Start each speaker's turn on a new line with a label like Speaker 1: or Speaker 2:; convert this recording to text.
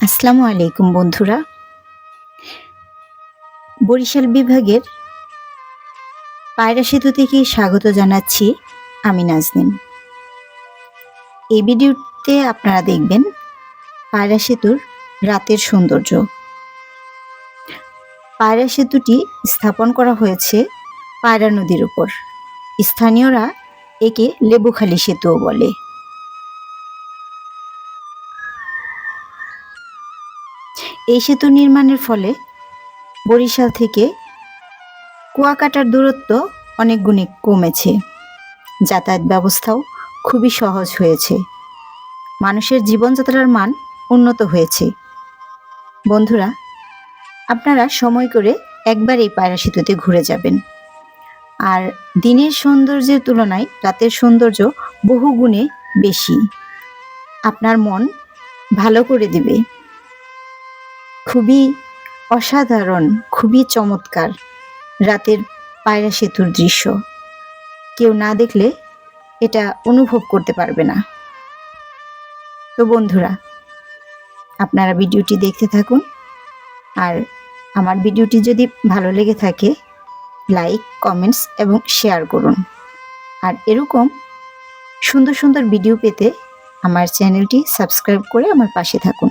Speaker 1: আসসালামু আলাইকুম, বন্ধুরা। বরিশাল বিভাগের পায়রা সেতু থেকে স্বাগত জানাচ্ছি আমি নাজনীন। এই ভিডিওতে আপনারা দেখবেন পায়রা সেতুর রাতের সৌন্দর্য। পায়রা সেতুটি স্থাপন করা হয়েছে পায়রা নদীর উপর। স্থানীয়রা একে লেবুখালী সেতুও বলে। এই সেতু নির্মাণের ফলে বরিশাল থেকে কুয়াকাটার দূরত্ব অনেক গুণে কমেছে। যাতায়াত ব্যবস্থাও খুবই সহজ হয়েছে। মানুষের জীবনযাত্রার মান উন্নত হয়েছে। বন্ধুরা, আপনারা সময় করে একবার এই পায়রা সেতুতে ঘুরে যাবেন। আর দিনের সৌন্দর্যের তুলনায় রাতের সৌন্দর্য বহু গুণে বেশি। আপনার মন ভালো করে দিবে। খুবই অসাধারণ, খুবই চমৎকার রাতের পায়রা সেতুর দৃশ্য। কেউ না দেখলে এটা অনুভব করতে পারবে না। তো বন্ধুরা, আপনারা ভিডিওটি দেখতে থাকুন আর আমার ভিডিওটি যদি ভালো লেগে থাকে, লাইক, কমেন্টস এবং শেয়ার করুন। আর এরকম সুন্দর সুন্দর ভিডিও পেতে আমার চ্যানেলটি সাবস্ক্রাইব করে আমার পাশে থাকুন।